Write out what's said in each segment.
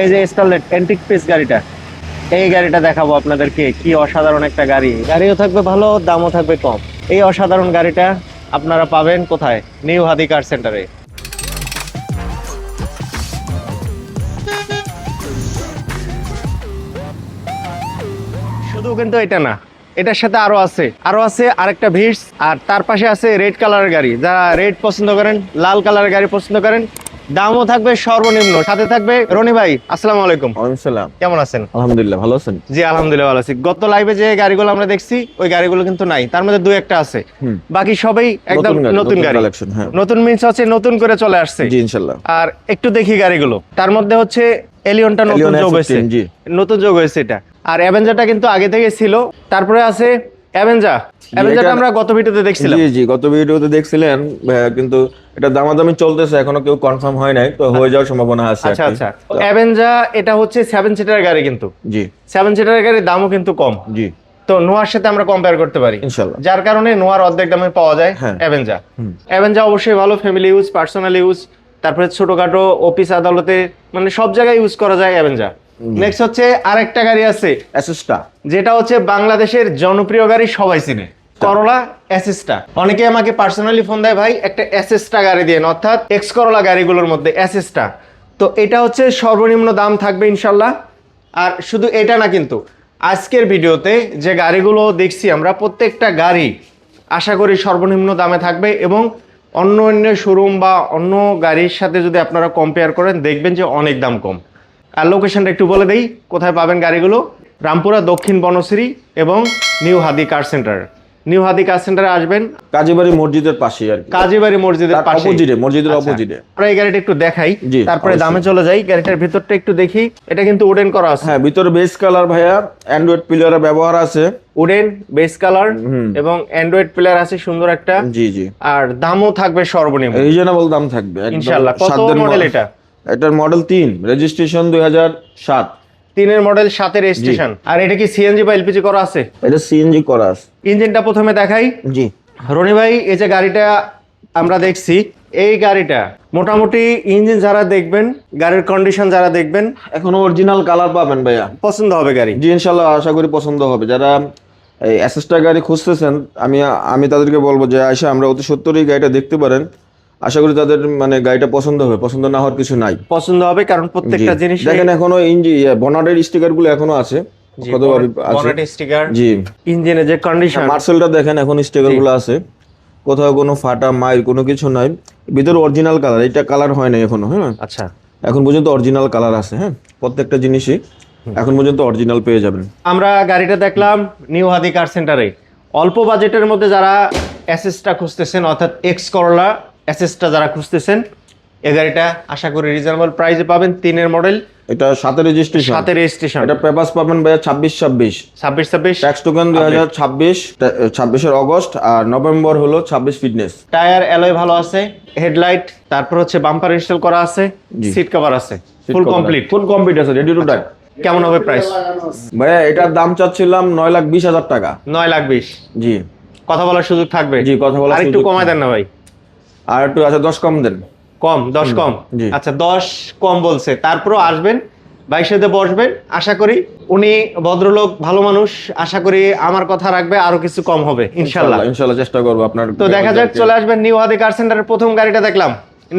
এই যে antique piece গাড়িটা। এই গাড়িটা দেখাবো আপনাদেরকে, কি অসাধারণ একটা গাড়ি। গাড়িও থাকবে ভালো, দামও থাকবে কম। এই অসাধারণ গাড়িটা আপনারা পাবেন কোথায়? নিউ হাদি কার সেন্টারে শুধু কিন্তু এটা না, এটার সাথে আরও আছে। আরও আছে আরেকটা ভিড়স আর তার পাশে আছে রেড কালারের গাড়ি। যারা রেড পছন্দ করেন, লাল কালারের গাড়ি পছন্দ করেন দামও থাকবে সর্বনিম্ন। সাথে থাকবে রনি ভাই আসসালামু আলাইকুম। সালাম। কেমন আছেন? আলহামদুলিল্লাহ ভালো আছেন? জি আলহামদুলিল্লাহ ভালো আছি। গত লাইভে যে গাড়িগুলো আমরা দেখছি ওই গাড়িগুলো কিন্তু নাই। তার মধ্যে দুই একটা আছে। বাকি সবই একদম নতুন গাড়ি, নতুন হ্যাঁ। নতুন মিন্স হচ্ছে নতুন করে চলে আসছে। জি ইনশাল্লাহ। আর একটু দেখি গাড়িগুলো। তার মধ্যে হচ্ছে এলিয়নটা নতুন যোগ হয়েছে। জি। নতুন যোগ হয়েছে এটা। আর অ্যাভেঞ্জারটা কিন্তু আগে থেকে ছিল। তারপরে আছে অ্যাভেঞ্জা অ্যাভেঞ্জারটা আমরা গত ভিডিওতে দেখছিলাম। জি জি গত ভিডিওতে দেখছিলেন কিন্তু এটা দামাদামি চলতেছে এখনও কেউ কনফার্ম হয় নাই তো হয়ে যাওয়ার সম্ভাবনা আছে আচ্ছা আচ্ছা। তো- অ্যাভেঞ্জা এটা হচ্ছে সেভেন সিটার গাড়ি কিন্তু। জি। সেভেন সিটার গাড়ির দামও কিন্তু কম। জি। তো নোয়ার সাথে আমরা কম্পেয়ার করতে পারি। ইনশাল্লাহ যার কারণে নোয়ার অর্ধেক দামে পাওয়া যায়। অ্যাভেঞ্জা অ্যাভেঞ্জা অবশ্যই ভালো ফ্যামিলি ইউজ পার্সোনাল ইউজ তারপরে ছোটখাটো অফিস আদালতে মানে সব জায়গায় ইউজ করা যায় অ্যাভেঞ্জা নেক্সট হচ্ছে আরেকটা গাড়ি আছে অ্যাসেসটা যেটা হচ্ছে বাংলাদেশের জনপ্রিয় গাড়ি সবাই চিনে। করলা অ্যাসিস্টা অনেকে আমাকে পার্সোনালি ফোন দেয়, ভাই, একটা অ্যাসিস্টা গাড়ি দিয়ে অর্থাৎ এক্স করলা গাড়িগুলোর মধ্যে অ্যাসিস্টা তো এটা হচ্ছে সর্বনিম্ন দাম থাকবে ইনশাল্লাহ। আর শুধু এটা না কিন্তু, আজকের ভিডিওতে যে গাড়িগুলো দেখছি আমরা, প্রত্যেকটা গাড়ি আশা করি সর্বনিম্ন দামে থাকবে এবং অন্য অন্য শোরুম বা অন্য গাড়ির সাথে যদি আপনারা কম্পেয়ার করেন, দেখবেন যে অনেক দাম কম। আর লোকেশনটা একটু বলে দেই, কোথায় পাবেন গাড়িগুলো? রামপুরা দক্ষিণ বনশ্রী এবং new Hadi car centre new Hadi car সেন্টারে আসবেন। কাজীবাড়ি মসজিদের পাশে আর কাজীবাড়ি মসজিদের পাশে মসজিদের opposite এ। আমরা এই গাড়িটা একটু দেখাই। তারপরে দামে চলে যাই। গাড়িটার ভিতরটা একটু দেখি। এটা কিন্তু উডেন করা আছে। হ্যাঁ ভিতরে বেস কালার ভাইয়া অ্যান্ড্রয়েড প্লেয়ারের ব্যবহার আছে। উডেন বেস কালার এবং অ্যান্ড্রয়েড প্লেয়ার আছে সুন্দর একটা। জি জি। আর দামও থাকবে সর্বনিম্ন। রিজনেবল দাম থাকবে ইনশাআল্লাহ কত মডেল এটা? এটার মডেল তিন রেজিস্ট্রেশন দুই হাজার সাত। তিনের মডেল সাতের স্টেশন আর এটা কি সিএনজি বা এলপিজি করা আছে? এটা সিএনজি করা আছে। ইঞ্জিনটা প্রথমে দেখাই। জি। রনি ভাই এই যে গাড়িটা আমরা দেখছি এই গাড়িটা মোটামুটি ইঞ্জিন যারা দেখবেন গাড়ির কন্ডিশন যারা দেখবেন এখনও অরিজিনাল কালার পাবেন ভাইয়া। পছন্দ হবে গাড়ি। জি ইনশাল্লাহ আশা করি পছন্দ হবে। যারা এই অ্যাসেস্টার গাড়ি খুঁজতেছেন আমি আমি তাদেরকে বলব যে আয়সা আমরা অতি সত্তরই গাড়িটা দেখতে পারেন। আশা করি তাদের মানে গাড়িটা পছন্দ হবে। পছন্দ না হওয়ার কিছু নাই। পছন্দ হবে কারণ প্রত্যেকটা জিনিস দেখেন এখনও ইঞ্জি বনাটের স্টিকারগুলো এখনও আছে। জি ইঞ্জিনের যে কন্ডিশন মার্সেলটা দেখেন এখন স্টিকারগুলো আছে। কোথাও কোনো ফাটা মাইল কোনো কিছু নাই। ভিতরে অরিজিনাল কালার এটা কালার হয় নাই এখনও হ্যাঁ। আচ্ছা। এখন পর্যন্ত অরিজিনাল কালার আছে হ্যাঁ। প্রত্যেকটা জিনিসই এখন পর্যন্ত অরিজিনাল পেয়ে যাবেন। আমরা গাড়িটা দেখলাম নিউ হাদি কার সেন্টারে অল্প বাজেটের মধ্যে যারা অ্যাসেসটা খুঁজতেছেন অর্থাৎ এক্স করলা অ্যাসেসটা যারা খুঁজতেছেন এই গাড়িটা আশা করি রিজনেবল প্রাইসে পাবেন তিনের মডেল এটা সাথে রেজিস্ট্রেশন সাথে রেজিস্ট্রেশন এটা পেপারস পাবেন ভাইয়া ছাব্বিশ ছাব্বিশ। ছাব্বিশ ছাব্বিশ? ট্যাক্স টোকেন দুই হাজার ছাব্বিশ ছাব্বিশের অগস্ট আর নভেম্বর হলো ছাব্বিশ ফিটনেস টায়ার অ্যালয় ভালো আছে হেডলাইট তারপর হচ্ছে বাম্পার ইনস্টল করা আছে সিট কভার আছে ফুল কমপ্লিট ফুল কমপ্লিট আছে। রেডি টু ড্রাইভ কেমন হবে প্রাইস ভাইয়া এটার দাম চাচ্ছিলাম নয় লাখ বিশ হাজার টাকা। নয় লাখ বিশ। জি। কথা বলার সুযোগ থাকবে? জি, কথা বলার আর একটু কমায় দেন না ভাই। আর একটু আছে দশ কম দেন। কম দশ কম? আচ্ছা দশ কম বলছে। তারপরও আসবেন বাইক সাথে বসবেন। আশা করি উনি ভদ্রলোক ভালো মানুষ। আশা করি আমার কথা রাখবে আরও কিছু কম হবে ইনশাল্লাহ ইনশাল্লাহ। চেষ্টা করব আপনার তো দেখা যাক চলে আসবেন নিউ হাদি কার সেন্টারের প্রথম গাড়িটা দেখলাম।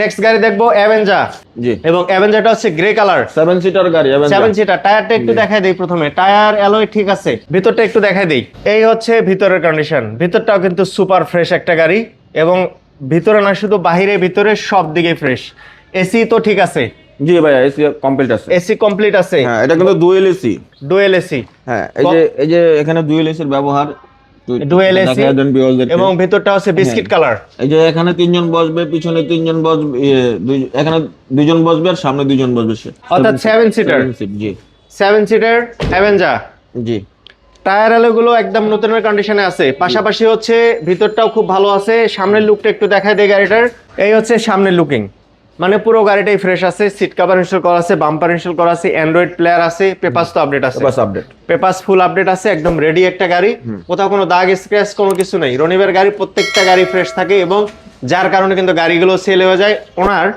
নেক্সট গাড়ি দেখব অ্যাভেঞ্জা জি। এবং অ্যাভেঞ্জাটা হচ্ছে গ্রে কালার সেভেন সিটার গাড়ি সেভেন সিটার টায়ারটা একটু দেখাই দেই প্রথমে। টায়ার অ্যালয় ঠিক আছে। ভিতরটা একটু দেখাই দেই। এই হচ্ছে ভিতরের কন্ডিশন ভিতরটাও কিন্তু সুপার ফ্রেশ একটা গাড়ি এবং ভিতরে না শুধু বাহিরে ভিতরে সব দিকে ফ্রেশ এসি তো ঠিক আছে। জি ভাইয়া এসি কমপ্লিট আছে। এসি কমপ্লিট আছে। হ্যাঁ এটা কিন্তু ডুয়েল এসি ডুয়েল এসি হ্যাঁ এই যে এই যে এখানে ডুয়েল এসির ব্যবহার। ডুয়েল এসি এবং ভিতরটা হচ্ছে বিস্কিট কালার এই যে এখানে তিনজন বসবে পিছনে তিনজন বসবে ইয়ে, দুই- এখানে দুইজন বসবে আর সামনে দুইজন বসবে অর্থাৎ সেভেন সিটার জি। সেভেন সিটার অ্যাভেঞ্জা জি। টায়ার আলোগুলো একদম নতুনের কন্ডিশনে আছে। পাশাপাশি হচ্ছে ভিতরটাও খুব ভালো আছে। সামনের লুকটা একটু দেখায় দেয় গাড়িটার। এই হচ্ছে সামনের লুকিং মানে পুরো গাড়িটাই ফ্রেশ আছে। সিট কভার ইনস্টল করা আছে বাম্পার ইনস্টল করা আছে অ্যান্ড্রয়েড প্লেয়ার আছে পেপাস তো আপডেট আছে। বাস আপডেট পেপাস ফুল আপডেট আছে একদম রেডি একটা গাড়ি। কোথাও কোনো দাগ স্ক্র্যাচ কোনো কিছু নেই। রনিবের গাড়ি প্রত্যেকটা গাড়ি ফ্রেশ থাকে এবং যার কারণে কিন্তু গাড়িগুলো সেল হয়ে যায়। ওনার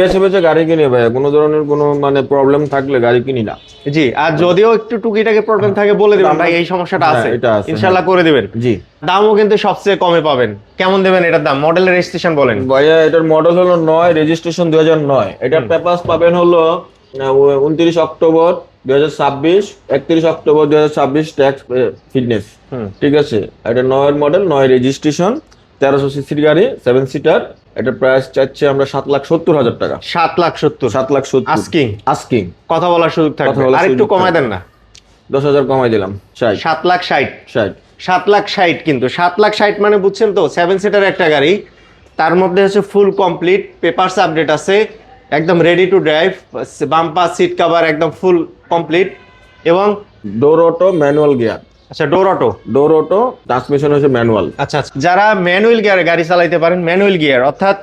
বেছে বেছে গাড়ি কিনি ভাই কোনো ধরনের কোনো মানে প্রবলেম থাকলে গাড়ি কিনি না। জি আর যদিও একটু টুকিটাকি প্রবলেম থাকে বলে দিবেন ভাই এই সমস্যাটা হ্যাঁ, আছে। আছে, ইনশাল্লাহ করে দিবেন। জি। দামও কিন্তু সবচেয়ে কমে পাবেন। কেমন দেবেন এটার দাম? মডেলের রেজিস্ট্রেশন বলেন। ভাইয়া এটার মডেল হলো নয় রেজিস্ট্রেশন দুই হাজার নয়। এটার পেপার্স পাবেন হলো উনত্রিশ অক্টোবর দুই হাজার ছাব্বিশ একত্রিশ অক্টোবর দুই হাজার ছাব্বিশ ট্যাক্স ফিটনেস। ঠিক আছে? এটা নয়ের মডেল নয় রেজিস্ট্রেশন তেরোশো সিসির গাড়ি সেভেন সিটার এটার প্রাইস চাচ্ছে আমরা সাত লাখ সত্তর হাজার টাকা। সাত লাখ সত্তর। সাত লাখ সত্তর। Asking? আস্কিং কথা বলার সুযোগ থাকবে। আর একটু কমায় দেন না। দশ হাজার কমাই দিলাম। ষাট। সাত লাখ ষাট। ষাট। সাত লাখ ষাট কিন্তু। সাত লাখ ষাট মানে বুঝছেন তো সেভেন সিটার একটা গাড়ি। তার মধ্যে হচ্ছে ফুল কমপ্লিট পেপারস আপডেট আছে একদম ready to drive bumper seat cover একদম ফুল কমপ্লিট এবং ডোর অটো ম্যানুয়াল গিয়ার আচ্ছা door auto door auto transmission হচ্ছে ম্যানুয়াল আচ্ছা আচ্ছা। যারা ম্যানুয়াল গিয়ারে গাড়ি চালাইতে পারেন ম্যানুয়াল গিয়ার অর্থাৎ।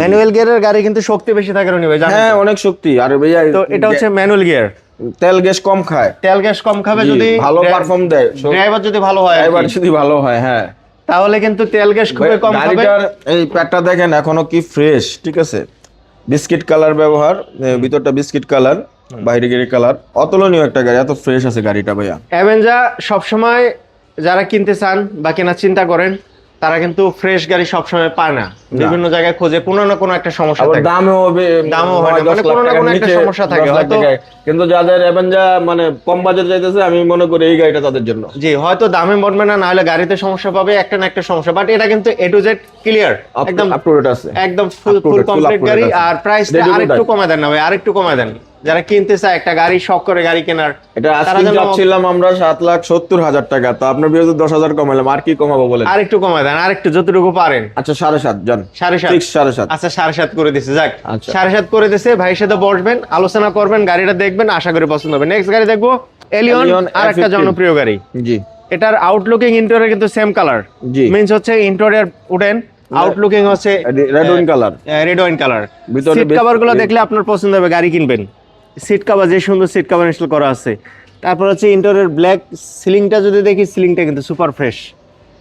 ম্যানুয়াল গিয়ারের গাড়ি কিন্তু শক্তি বেশি থাকে ভাই হ্যাঁ অনেক শক্তি। আর ভাইয়া তো এটা হচ্ছে ম্যানুয়াল গিয়ার তেল গ্যাস কম খায়। তেল গ্যাস কম খাবে যদি ভালো পারফর্ম দেয়। ড্রাইভার যদি ভালো হয় ড্রাইভার যদি ভালো হয় হ্যাঁ। তাহলে কিন্তু তেল গ্যাস খুবই কম খাবে। গাড়িটার এই প্যাডটা দেখেন এখনও কি ফ্রেশ ঠিক আছে? বিস্কিট কালার ব্যবহার ভিতরটা বিস্কিট কালার বাইরে গিয়ে কালার। অতুলনীয় একটা গাড়ি এত ফ্রেশ আছে গাড়িটা ভাইয়া। অ্যাভেঞ্জা সবসময় যারা কিনতে চান বা কেনার চিন্তা করেন তারা কিন্তু ফ্রেশ গাড়ি সবসময় পায় না। বিভিন্ন জায়গায় খোঁজে কোনো না কোনো একটা সমস্যা থাকে। দামও হবে দামও হয় না, মানে কোনো না কোনো একটা সমস্যা থাকে, হয়তো- কিন্তু যাদের এভেঞ্জা মানে কম বাজেট যাইতেছে আমি মনে করি এই গাড়িটা তাদের জন্য। জি হয়তো দামে বলবে না নাহলে গাড়িতে সমস্যা পাবে একটা না একটা সমস্যা। বাট এটা কিন্তু এ টু জেড ক্লিয়ার একদম আপ টু ডেট আছে। একদম ফুল ফুল কমপ্লিট গাড়ি। আর to আরেকটু কমায় দেন না ভাই আরেকটু কমায় দেন। যারা কিনতে চায় একটা গাড়ি শখ করে গাড়ি কেনার এটা আজকে যাচ্ছিলাম আমরা সাত লাখ সত্তর হাজার টাকা। তো আপনার বিরুদ্ধে দশ হাজার কমালাম আর কি কমাবো বলেন? আরেকটু কমায় দেন আরেকটু যতটুকু পারেন। আচ্ছা সাড়ে সাত জান সাড়ে সাত। সাড়ে সাত। আচ্ছা সাড়ে সাত করে দিছে যাক। আচ্ছা। সাড়ে সাত করে দিছে ভাইয়ের সাথে বসবেন আলোচনা করবেন গাড়িটা দেখবেন আশা করি পছন্দ হবে। নেক্সট গাড়ি দেখব এলিয়ন আর একটা জনপ্রিয় গাড়ি। জি। এটার আউটলুকিং ইন্টেরিয়র কিন্তু সেম কালার জি। মিন্স হচ্ছে ইন্টেরিয়র উডেন আউটলুকিং হচ্ছে red wine colour red wine colour seat কভারগুলো দেখলে আপনার পছন্দ হবে গাড়ি কিনবেন। সিট কভার যে সুন্দর সিট কভার ইনস্টল করা আছে। তারপর হচ্ছে ইন্টারের ব্ল্যাক সিলিংটা যদি দেখি সিলিংটা কিন্তু সুপার ফ্রেশ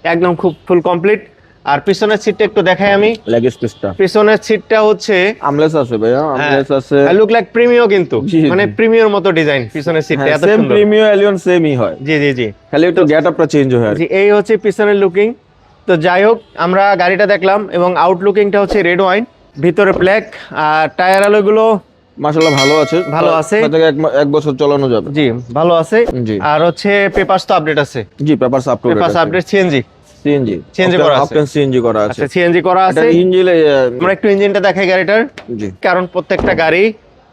একদম খুব ফুল কমপ্লিট আর পিছনের সিটটা একটু দেখাই আমি। লেগ স্পেসটা পিছনের সিটটা হচ্ছে আমলেস আছে ভাইয়া আমলেস আছে। লুক লাইক প্রিমিও কিন্তু। মানে প্রিমিয়র মতো ডিজাইন পিছনের সিটটা এত সুন্দর। সেম সুন্দর এলিয়ন সেমই হয়। জি জি জি। খালি একটু গেট আপটা চেঞ্জ হয় আর জি এই হচ্ছে পিছনের লুকিং তো যাই হোক আমরা গাড়িটা দেখলাম এবং আউটলুকিংটা হচ্ছে রেড ওয়াইন ভিতরে ব্ল্যাক আর টায়ার আলোগুলো মাশাআল্লাহ ভালো আছে। ভালো আছে। এক বছর চালানো যাবে। জি ভালো আছে। আর হচ্ছে পেপারস তো আপডেট আছে। জি papers up to date papers update CNG CNG CNG করা আছে। অপশন সিএনজি করা আছে। আচ্ছা সিএনজি করা আছে। ইঞ্জিন আমরা একটু ইঞ্জিনটা দেখাই গাড়িটার। জি। কারণ প্রত্যেকটা গাড়ি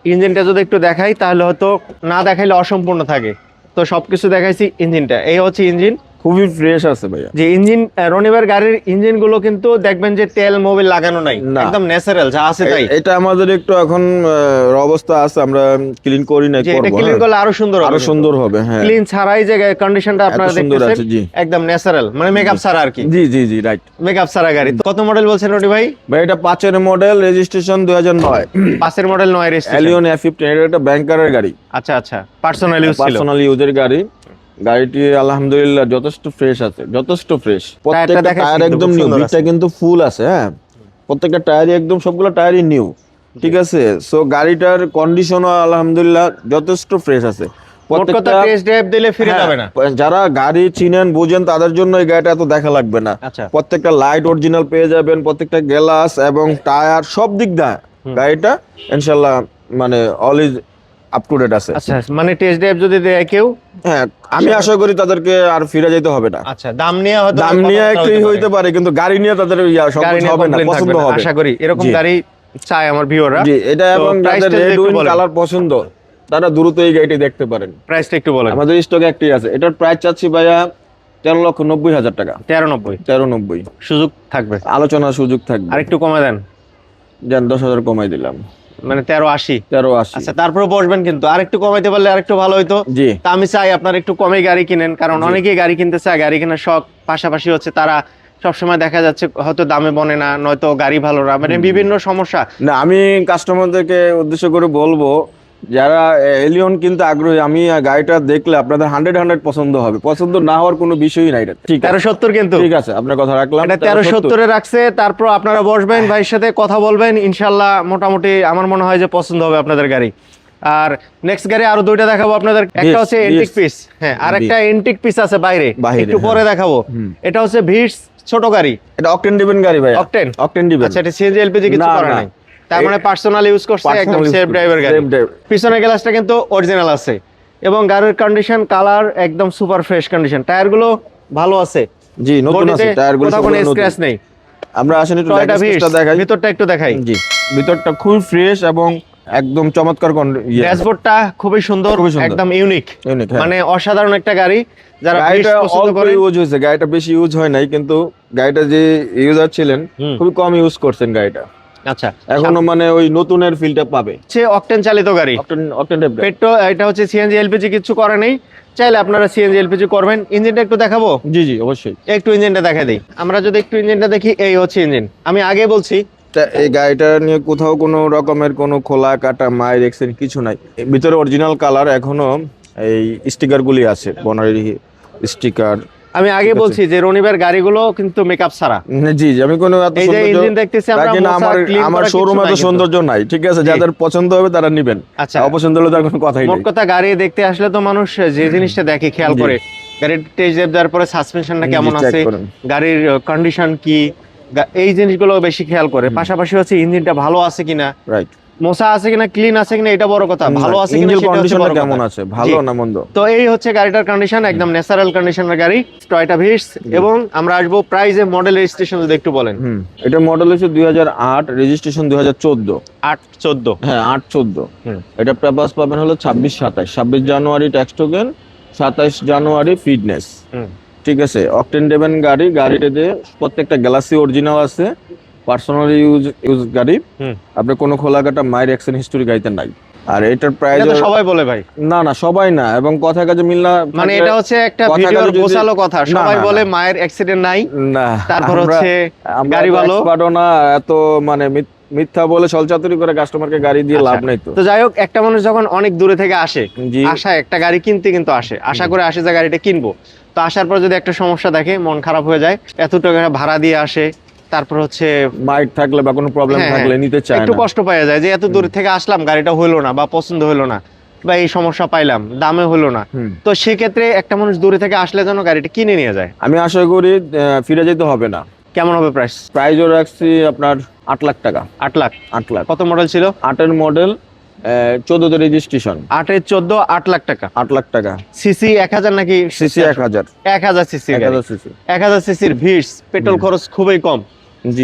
ইঞ্জিনটা যদি একটু দেখাই তাহলে হয়তো না দেখাইলে অসম্পূর্ণ থাকে। তো সবকিছু দেখাইছি ইঞ্জিনটা এই হচ্ছে ইঞ্জিন খুবই ফ্রেশ আছে ভাইয়া। যে ইঞ্জিন রনিবার গাড়ির ইঞ্জিনগুলো কিন্তু দেখবেন যে তেল মোবিল লাগানো নাই। একদম ন্যাচারাল যা আছে তাই। এটা আমাদের একটু এখন অবস্থা আছে আমরা ক্লিন করি না এটা ক্লিন। করলে আরও সুন্দর আরও সুন্দর হবে হ্যাঁ। ক্লিন ছাড়াই যে কন্ডিশনটা আপনারা দেখতেছেন একদম ন্যাচারাল মানে মেকআপ ছাড়া আর কি। জি জি জি রাইট মেকআপ ছাড়া গাড়ি। কত মডেল বলছেন রনি ভাই? ভাই এটা পাঁচের মডেল রেজিস্ট্রেশন দুই হাজার নয়। পাঁচের মডেল নয় রেজিস্ট্রেশন এলিয়ন এফ ফিফটিন এটা একটা ব্যাংকারের গাড়ি। আচ্ছা আচ্ছা পার্সোনাল ইউজ ছিল। পার্সোনাল ইউজের গাড়ি। গাড়িটি আলহামদুলিল্লাহ যথেষ্ট ফ্রেশ আছে যথেষ্ট ফ্রেশ প্রত্যেকটা টায়ার একদম নিউ বিটটা কিন্তু ফুল আছে হ্যাঁ? প্রত্যেকটা টায়ারই একদম সবগুলো টায়ারই নিউ ঠিক আছে? সো গাড়িটার কন্ডিশনও আলহামদুলিল্লাহ যথেষ্ট ফ্রেশ আছে। টেস্ট ড্রাইভ দিলে ফিরে হ্যাঁ, যাবে না। যারা গাড়ি চিনেন বুঝেন তাদের জন্য এই গাড়িটা এত দেখা লাগবে না। আচ্ছা। প্রত্যেকটা লাইট অরিজিনাল পেয়ে যাবেন প্রত্যেকটা গ্লাস এবং টায়ার সব দিক দিয়ে গাড়িটা ইনশাল্লাহ মানে all is up to date আছে। আচ্ছা মানে টেস্ট ড্রাইভ যদি দেয় কেউ? হ্যাঁ আমি আশা করি তাদেরকে আর ফিরে যেতে হবে না। আচ্ছা দাম নিয়ে হয়তো দাম নিয়ে একটু হইতে পারে। কিন্তু গাড়ি নিয়ে তাদের ইয়া গাড়ি হবে না পছন্দ হবে। আশা করি এরকম গাড়ি চায় আমার ভিউয়াররা জি এটা এবং যদি রেড উইন কালার পছন্দ তারা দ্রুত এই গাড়িটি দেখতে পারেন। প্রাইসটা একটু বলেন। আমাদের স্টকে একটি আছে এটার প্রাইস চাচ্ছি ভাইয়া তেরো লক্ষ নব্বই হাজার টাকা। তেরো নব্বই। তেরো নব্বই। সুযোগ থাকবে। আলোচনার সুযোগ থাকবে। আর একটু কমে দেন যান দশ হাজার কমাই দিলাম। মানে তেরো আশি। তেরো আশি। আচ্ছা তারপরে বসবেন কিন্তু। আর একটু কমাইতে পারলে আর একটু ভালো হইতো। জি। তা আমি চাই আপনার একটু কমে গাড়ি কিনেন কারণ অনেকেই গাড়ি কিনতে চায় গাড়ি কেনার শখ পাশাপাশি হচ্ছে তারা সবসময় দেখা যাচ্ছে হয়তো দামে বনে না নয়তো গাড়ি ভালো না। মানে বিভিন্ন সমস্যা। না আমি কাস্টমারদেরকে উদ্দেশ্য করে বলব যারা এলিয়ন কিন্তু আগ্রহী আমি গাড়িটা দেখলে আপনাদের হান্ড্রেড হান্ড্রেড পছন্দ হবে। পছন্দ না হওয়ার কোনো বিষয়ই নাই এটা। ঠিক তেরো সত্তর কিন্তু। ঠিক আছে আপনার কথা রাখলাম। এটা তেরো সত্তরে রাখছে তারপর আপনারা বসবেন ভাইয়ের সাথে কথা বলবেন ইনশাল্লাহ মোটামুটি আমার মনে হয় যে পছন্দ হবে আপনাদের গাড়ি। আর নেক্সট গাড়ি আরও দুইটা দেখাবো আপনাদের। একটা হচ্ছে এন্টিক পিস হ্যাঁ আর একটা এন্টিক পিস আছে বাইরে। একটু হ্যাঁ। পরে দেখাবো এটা হচ্ছে ভিটস ছোট গাড়ি। এটা অকটেন ডিবেন গাড়ি ভাই Octane? অকটেন ডিবেন আচ্ছা এটা সিএনজি এলপিজি কিছু করে নাই? তার মানে পার্সোনাল ইউজ করছে একদম সেফ ড্রাইভার গাড়ি। পিছনের গ্লাসটা কিন্তু অরিজিনাল আছে। এবং গাড়ির কন্ডিশন কালার একদম সুপার ফ্রেশ কন্ডিশন টায়ারগুলো ভালো আছে। জি নতুন আছে টায়ারগুলো কোথাও কোনো স্ক্র্যাচ নেই। আমরা আসলে একটু স্পেসটা দেখাই। ভিতরটা একটু দেখাই। জি ভিতরটা খুব ফ্রেশ এবং একদম চমৎকার ইয়ে। ড্যাশবোর্ডটা খুবই সুন্দর একদম ইউনিক হ্যাঁ। মানে অসাধারণ একটা গাড়ি। যারা গাড়িটা অল্প করে ইউজ হয়েছে গাড়িটা বেশি ইউজ হয় নাই কিন্তু গাড়িটা যে ইউজার ছিলেন। খুবই কম ইউজ করছেন গাড়িটা। আচ্ছা এখনও মানে ওই নতুনের ফিলটা পাবে। হচ্ছে অকটেন চালিত গাড়ি। অকটেন অকটেন টাইপটা পেট্রো এটা হচ্ছে সিএনজি এলপিজি কিছু করে নেই। চাইলে আপনারা সিএনজি এলপিজি করবেন। ইঞ্জিনটা একটু দেখাবো? জি জি অবশ্যই। একটু ইঞ্জিনটা দেখা দিই। আমরা যদি একটু ইঞ্জিনটা দেখি এই হচ্ছে ইঞ্জিন। আমি আগে বলছি। এই গাড়িটা নিয়ে কোথাও কোনো রকমের কোনো খোলা কাটা মায়ের এক্সেন কিছু নাই। ভিতরে অরিজিনাল কালার এখনও এই স্টিকার গুলি আছে। বনারি স্টিকার আমি আগে বলছি যে রনিবের গাড়িগুলো কিন্তু মেকআপ ছাড়া। জি জি আমি কোনো এত ইঞ্জিন দেখতেছি আমরা আমার আমার শোরুমে তো সৌন্দর্য নাই ঠিক আছে? যাদের পছন্দ হবে তারা নেবেন। আচ্ছা। অপছন্দ হলে তার কোনো কথাই মোট নেই। কথা গাড়ি দেখতে আসলে তো মানুষ যে জিনিসটা দেখে খেয়াল করে। গাড়ির টেস্ট দেওয়ার পরে সাসপেনশনটা কেমন আছে? গাড়ির কন্ডিশন কি? এই জিনিসগুলো বেশি খেয়াল করে। পাশাপাশি হচ্ছে ইঞ্জিনটা ভালো আছে কিনা? রাইট মোছা আছে কিনা ক্লিন আছে কিনা এটা বড় কথা। ভালো আছে কিনা সেটা কন্ডিশন কেমন আছে? ভালো। না মন্দ? তো এই হচ্ছে গাড়িটার কন্ডিশন একদম ন্যাচারাল কন্ডিশনের গাড়ি টয়টা ভিটস এবং আমরা আসব প্রাইজে মডেল রেজিস্ট্রেশন যদি একটু বলেন। এটা মডেল হচ্ছে দুই হাজার আট রেজিস্ট্রেশন দুই হাজার চোদ্দ। আট চোদ্দ। হ্যাঁ আট চোদ্দ। হুম। এটা পেপার্স পাবেন হলো ছাব্বিশ সাতাশ ছাব্বিশ জানুয়ারি ট্যাক্স টোকেন সাতাশ জানুয়ারি ফিটনেস ঠিক আছে? অকটেন ডেভেন গাড়ি গাড়িটাতে প্রত্যেকটা গ্যালাক্সি অরিজিনাল আছে। পার্সোনাল ইউজ ইউজ গাড়ি। আপনি কোনো খোলাকাটা মায়ের অ্যাক্সেন্ট হিস্টোরি গাড়িতে নাই। আর এটার প্রাইস সবাই বলে ভাই। না না সবাই না। এবং কথা কাজে মিল না মানে এটা হচ্ছে একটা ভিডিওর গোছালো কথা। সবাই বলে মায়ের অ্যাক্সিডেন্ট নাই। না তারপর হচ্ছে গাড়ি ভালো। expert না। এত মানে মিথ্যা বলে ছলচাতুরি করে কাস্টমারকে গাড়ি দিয়ে লাভ আচ্ছা। নাই তো। তো যাই হোক একটা মানুষ যখন অনেক দূরে থেকে আসে আশা একটা গাড়ি কিনতে কিন্তু আসে। আশা করে আসে যে গাড়িটা কিনবো। তো আসার পর যদি একটা সমস্যা দেখে মন খারাপ হয়ে যায় এত টাকা ভাড়া দিয়ে আসে তারপর হচ্ছে বাইক থাকলে বা কোনো প্রবলেম হ্যাঁ, থাকলে নিতে চায় একটু কষ্ট পাওয়া যায় যে এত দূর থেকে আসলাম গাড়িটা হলো না বা পছন্দ হইল না বা এই সমস্যা পাইলাম দামে হইল না। তো সেক্ষেত্রে একটা মানুষ দূরে থেকে আসলে যেন গাড়িটা কিনে নিয়ে যায়। আমি আশা করি ফিরে যেতে হবে না। কেমন হবে প্রাইস প্রাইজও রাখছি আপনার আট লাখ টাকা। আট লাখ? আট লাখ। কত মডেল ছিল? আটের মডেল চোদ্দতে রেজিস্ট্রেশন আটের চোদ্দ আট লাখ টাকা। আট লাখ টাকা। সিসি এক হাজার নাকি সিসি এক হাজার। এক হাজার সিসি এক হাজার সিসি। এক হাজার সিসির ভিড়স পেট্রোল খরচ খুবই কম।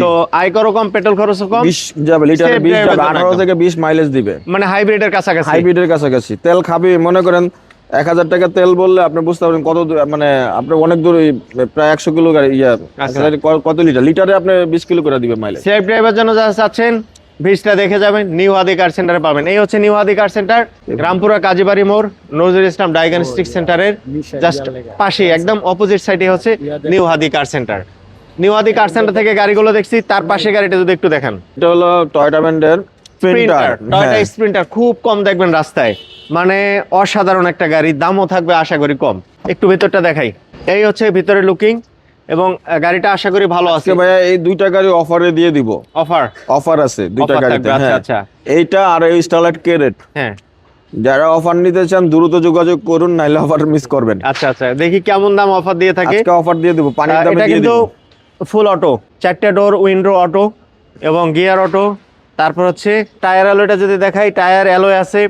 তো আয়করও কম পেট্রোল খরচও কম। বিশ যাবে লিটারে Safe বিশ driver যাবে জন্য আঠারো একদম। থেকে বিশ মাইলেজ দিবে। মানে হাইব্রিডের কাছাকাছি। হাইব্রিডের কাছাকাছি। তেল খাবি মনে করেন এক হাজার টাকা তেল বললে আপনি বুঝতে পারবেন কত দূর- মানে আপনি অনেক দূর প্রায় একশো কিলো গাড়ি ইয়া আচ্ছা। কত লিটার? লিটারে আপনি বিশ কিলো করে দিবে মাইলেজ সেফ ড্রাইভার জন্য যারা চাচ্ছেন ভিড়সটা দেখে যাবেন নিউ হাদি কার সেন্টারে পাবেন। এই হচ্ছে new Hadi car centre Rampura Kazibari মোড় নজরুল ইসলাম ডায়াগনস্টিক সেন্টারের জাস্ট পাশে একদম অপোজিট সাইডে হচ্ছে new Hadi. Car centre new Hadi car centre থেকে গাড়িগুলো দেখছি তার পাশে গাড়িটা যদি একটু দেখান। এটা হলো টয়টা ব্যান্ডের স্প্রিন্টার টয়টা স্প্রিন্টার খুব কম দেখবেন রাস্তায়। মানে অসাধারণ একটা গাড়ি দামও থাকবে আশা করি কম। একটু ভিতরটা দেখাই। এই হচ্ছে ভিতরে লুকিং এবং গাড়িটা আশা করি ভালো আছে। ভাইয়া এই দুইটা গাড়ি অফারে দিয়ে দিব। অফার অফার আছে দুইটা গাড়িতে আচ্ছা, হ্যাঁ। আচ্ছা। এইটা আর এই স্টারলাইট কেরেট হ্যাঁ। যারা অফার নিতে চান দ্রুত যোগাযোগ করুন নাইলে অফার মিস করবেন। আচ্ছা আচ্ছা। দেখি কেমন দাম অফার দিয়ে থাকে। আজকে অফার দিয়ে দিব পানির দামে দিয়ে দিব। ফুল অটো চারটে ডোর উইন্ডো অটো এবং গিয়ার অটো। তারপর হচ্ছে টায়ার অ্যালোয়টা যদি দেখাই টায়ার অ্যালোয় আছে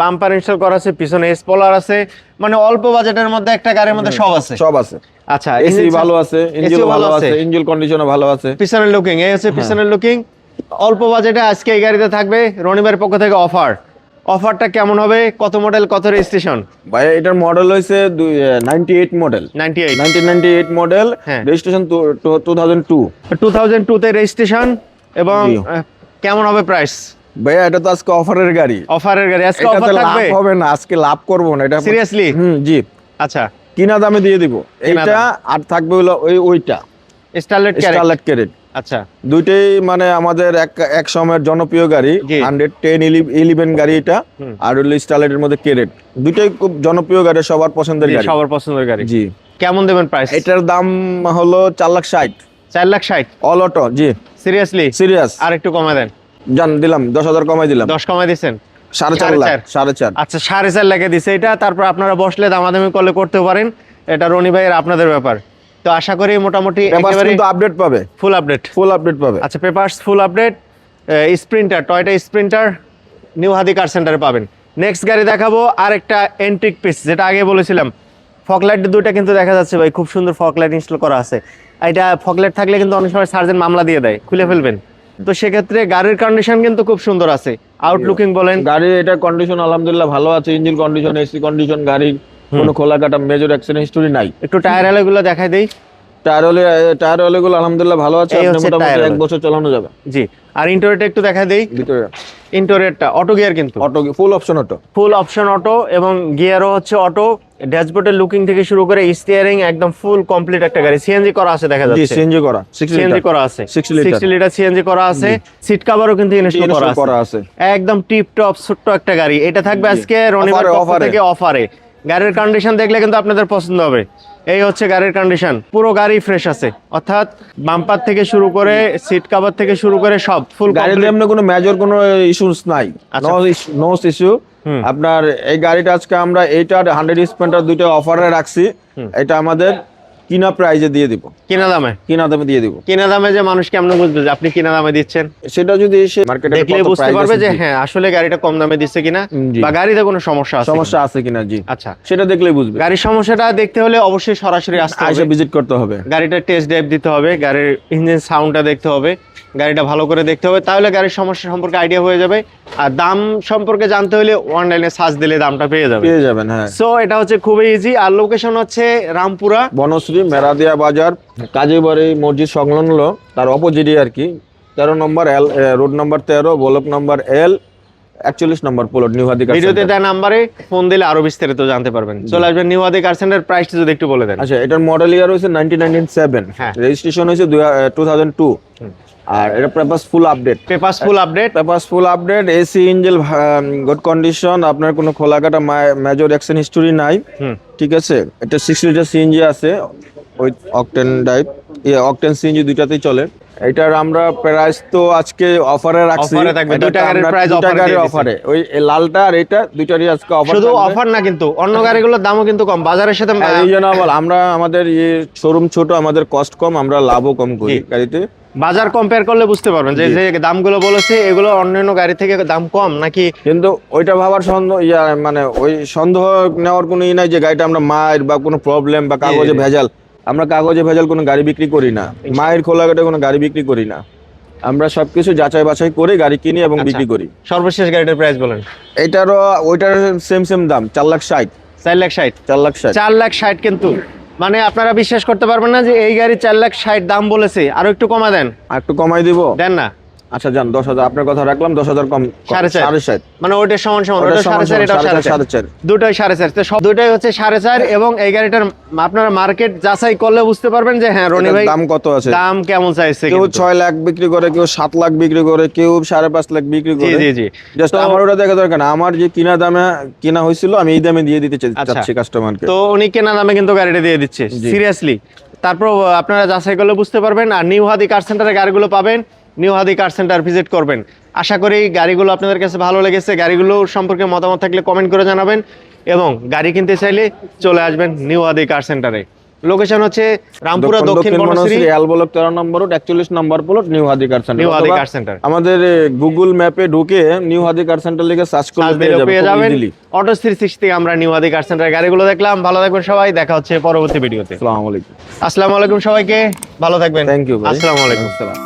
বাম্পার ইনস্টল করা আছে পিছনে স্পলার আছে মানে অল্প বাজেটের মধ্যে একটা গাড়ির মধ্যে সব আছে। সব আছে। আচ্ছা এসি ভালো আছে ইঞ্জিন ভালো আছে ইঞ্জিন কন্ডিশনও ভালো আছে। পিছনের লুকিং এই হচ্ছে পিছনের লুকিং অল্প বাজেটে আজকে এই গাড়িতে থাকবে রনিবার পক্ষ থেকে অফার অফারটা কেমন হবে? কত মডেল কত রেজিস্ট্রেশন ভাই এটার মডেল হয়েছে ninety eight model ninety eight ninety eight model. Registration two thousand two two thousand টুতে রেজিস্ট্রেশন এবং কেমন হবে প্রাইস ভাইয়া এটা তো আজকে অফারের গাড়ি। অফারের গাড়ি। আজকে অফার থাকবে? হবে না আজকে লাভ করব না এটা সিরিয়াসলি হুম জি। আচ্ছা। কিনা দামে দিয়ে দিব। এইটা আর থাকবে হলো ওই ওইটা। স্টারলেট ক্যারেট স্টারলাইট ক্যারেট আচ্ছা। দুইটাই মানে আমাদের এক এক সময়ের জনপ্রিয় গাড়ি। হান্ড্রেড টেন ইলেভেন গাড়ি এটা। আর হলো স্টাইলের মধ্যে কেরেট দুইটাই খুব জনপ্রিয় গাড়ি সবার পছন্দের গাড়ি। সবার পছন্দের গাড়ি। জি। কেমন দেবেন প্রাইস এটার দাম হলো চার লাখ ষাট। চার লাখ ষাট? অল অটো জি। সিরিয়াসলি সিরিয়াস আর একটু কমে দেন। জান দিলাম দশ হাজার কমাই দিলাম। দশ কমাই দিচ্ছেন সাড়ে চার লাখ সাড়ে চার। আচ্ছা সাড়ে চার লাখে দিছে এটা তারপর আপনারা বসলে দামাদামি করলে করতে পারেন। এটা রনি ভাইয়ের আপনাদের ব্যাপার। তো আশা করি মোটামুটি একেবারে কিন্তু আপডেট পাবে। ফুল আপডেট ফুল আপডেট পাবে। আচ্ছা papers full update Sprinter Toyota Sprinter new Hadi car সেন্টারে পাবেন। নেক্সট গাড়ি দেখাবো আর একটা এন্ট্রিক পিস যেটা আগে বলেছিলাম। ফকলাইট দুটো কিন্তু দেখা যাচ্ছে ভাই খুব সুন্দর ফকলাইট ইনস্টল করা আছে। এটা ফকলাইট থাকলে কিন্তু অনেক সময় সার্জেন মামলা দিয়ে দেয় খুলে ফেলবেন। তো সেক্ষেত্রে গাড়ির কন্ডিশন কিন্তু খুব সুন্দর আছে। আউটলুকিং বলেন। গাড়ি এটা কন্ডিশন আলহামদুলিল্লাহ ভালো আছে ইঞ্জিন কন্ডিশন এসি কন্ডিশন গাড়ির কোনো খোলা কাটা মেজর অ্যাক্সিডেন্ট হিস্টোরি নাই। একটু টায়ার আলাগুলো দেখাই দেই। টায়ার হলে টায়ার হলে গুলো আলহামদুলিল্লাহ ভালো আছে আপনি মোটামুটি এক বছর চালানো যাবে। জি আর ইন্টোরেটে একটু দেখা দেই। ভিতরে ইন্টোরেটটা অটো গিয়ার কিন্তু। Auto full option auto full option auto এবং গিয়ারও হচ্ছে অটো ড্যাশবোর্ডের লুকিং থেকে শুরু করে স্টিয়ারিং একদম ফুল কমপ্লিট একটা গাড়ি। সিএনজি করা আছে দেখা যাচ্ছে। সিএনজি করা সিএনজি করা আছে। 60 লিটার। সিএনজি করা আছে। সিট কভারও কিন্তু ইনস্টল করা আছে। একদম টিপ টপ ছোট্ট একটা গাড়ি। এটা থাকবে আজকে এ, পক্ষ থেকে অফারে গাড়ির কন্ডিশন দেখলে কিন্তু আপনাদের পছন্দ হবে। এই হচ্ছে গাড়ির কন্ডিশন পুরো গাড়ি ফ্রেশ আছে। অর্থাৎ বাম্পার থেকে শুরু করে সিট কভার থেকে শুরু করে সব ফুল গাড়িতে এমনি কোনো মেজর কোনো ইস্যুস নাই। আচ্ছা। নো নো ইস্যু আপনার এই গাড়িটা আজকে আমরা এইটার হান্ড্রেড স্পেন্টার দুইটা অফারে রাখছি। এটা আমাদের কিনা প্রাইজে দিয়ে দিব। কিনা দামে? কিনা দামে দিয়ে দিব। কিনা দামে যে মানুষ কেমন বুঝবে যে আপনি কিনা দামে দিচ্ছেন? সেটা যদি এসে মার্কেটে দেখলে বুঝতে পারবে যে হ্যাঁ আসলে গাড়িটা কম দামে দিচ্ছে কিনা বা গাড়িতে কোনো সমস্যা আছে সমস্যা আছে কিনা? জি। আচ্ছা। সেটা দেখলেই বুঝবে। গাড়ির সমস্যাটা দেখতে হলে অবশ্যই সরাসরি আসতে হবে। ভিজিট করতে হবে। গাড়িটা টেস্ট ড্রাইভ দিতে হবে গাড়ির ইঞ্জিন সাউন্ডটা দেখতে হবে গাড়িটা ভালো করে দেখতে হবে তাহলে গাড়ির সমস্যা সম্পর্কে আইডিয়া হয়ে যাবে। আর দাম সম্পর্কে জানতে হলে অনলাইনে সার্চ দিলে দামটা পেয়ে যাবে পেয়ে যাবেন হ্যাঁ। সো এটা হচ্ছে খুবই ইজি আর লোকেশন হচ্ছে রামপুরা। বনশ্রী মেরাদিয়া বাজার কাজীবাড়ি মসজিদ সংলগ্ন তার অপোজিটে আর কি। তেরো নম্বর এল রোড নম্বর তেরো ব্লক নম্বর এল একচল্লিশ নম্বর প্লট নিউ হাদিকা ভিডিওতে দেওয়া নাম্বারে ফোন দিলে আরও বিস্তারিত জানতে পারবেন। চলে আসবেন নিউ আদি কার সেন্টার প্রাইসটা যদি একটু বলে দেন। আচ্ছা এটার মডেল ইয়ার হয়েছে নাইনটিন নাইনটিন সেভেন হ্যাঁ। রেজিস্ট্রেশন হয়েছে টু থাউজেন্ড টু আর এটা papers full update papers full update papers full update AC engine good condition আপনার কোনো খোলাকাটা মেজর অ্যাকশন হিস্টোরি নাই। ঠিক আছে? এটা সিক্স লিটার সিএনজি আছে ওই অকটেন টাইপ ইয়ে অকটেন সিএনজি দুইটাতেই চলে। এটার আমরা প্রাইস তো আজকে অফারে রাখছি। দুইটা গাড়ির অফারে ওই লালটা আর এটা দুইটারই আজকে অফার শুধু অফার না কিন্তু অন্য গাড়িগুলোর দামও কিন্তু কম বাজারের সাথে রিজনেবল আমরা আমাদের ইয়ে শোরুম ছোট আমাদের কস্ট কম আমরা লাভও কম করি গাড়িতে। বাজার কম্পেয়ার করলে বুঝতে পারবেন যে যে দামগুলো বলেছে এগুলো অন্যান্য গাড়ি থেকে দাম কম নাকি? কিন্তু ওইটা ভাবার সন্দেহ ইয়া মানে ওই সন্দেহ নেওয়ার কোনো ই নাই যে গাড়িটা আমরা মায়ের বা কোনো প্রবলেম বা কাগজে ভেজাল। আমরা কাগজে ভেজাল কোনো গাড়ি বিক্রি করি না। মায়ের খোলা গাড়ি কোনো গাড়ি বিক্রি করি না। আমরা সবকিছু যাচাই বাছাই করে গাড়ি কিনি এবং আচ্ছা। বিক্রি করি। সর্বশেষ গাড়িটার প্রাইস বলেন। এটারও ওইটার সেম সেম দাম চার লাখ ষাট। চার লাখ ষাট। চার লাখ ষাট। চার লাখ ষাট কিন্তু। মানে আপনারা বিশ্বাস করতে পারবেন না যে এই গাড়ি চার লাখ ষাট দাম বলেছে। আরও একটু কমা দেন। আর একটু কমাই দিব। দেন না। আচ্ছা যান দশ হাজার। আপনার কথা রাখলাম দশ হাজার কম সাড়ে চার। মানে ওইটার সমান সমান ওটা সাড়ে চার এটা সাড়ে চার। দুটোই সাড়ে সব দুটোই হচ্ছে সাড়ে চার এবং এই গাড়িটার আপনারা মার্কেট যাচাই করলে বুঝতে পারবেন যে হ্যাঁ রনি ভাই দাম কত আছে? দাম কেমন চাইছে কেউ। ছয় লাখ বিক্রি করে কেউ সাত লাখ বিক্রি করে কেউ সাড়ে পাঁচ লাখ বিক্রি করে। জি জি। জাস্ট আমার ওটা দেখা দরকার না। আমার যে কিনা দামে কিনা হয়েছিল আমি এই দামে দিয়ে দিতে আচ্ছা। চাচ্ছি কাস্টমারকে তো উনি কেনা দামে কিন্তু গাড়িটা দিয়ে দিচ্ছে সিরিয়াসলি তারপর আপনারা যাচাই করলে বুঝতে পারবেন আর নিউ হাদি কার সেন্টারে গাড়িগুলো পাবেন। New Hadi car centre visit করবেন। আশা করি গাড়িগুলো আপনাদের কাছে ভালো লেগেছে। গাড়িগুলো সম্পর্কে মতামত থাকলে কমেন্ট করে জানাবেন এবং গাড়ি কিনতে চাইলে চলে আসবেন নিউ হাদি কার সেন্টারে। লোকেশন হচ্ছে রামপুরা দক্ষিণ বনশ্রী এল ব্লক তেরো নম্বর একচল্লিশ নম্বর plot new Hadi car centre. New Hadi car centre. আমাদের গুগল ম্যাপে ঢুকে নিউ হাদি কার সেন্টার লিখে সার্চ করলে পেয়ে যাবেন অটো থ্রি সিক্সটি আমরা নিউ হাদি কার সেন্টারের গাড়িগুলো দেখলাম। ভালো থাকবেন সবাই দেখা হচ্ছে পরবর্তী ভিডিওতে। আসসালামু আলাইকুম। আসসালামু আলাইকুম সবাইকে ভালো থাকবেন। Thank you. আসসালামু আলাইকুম। আসসালাম।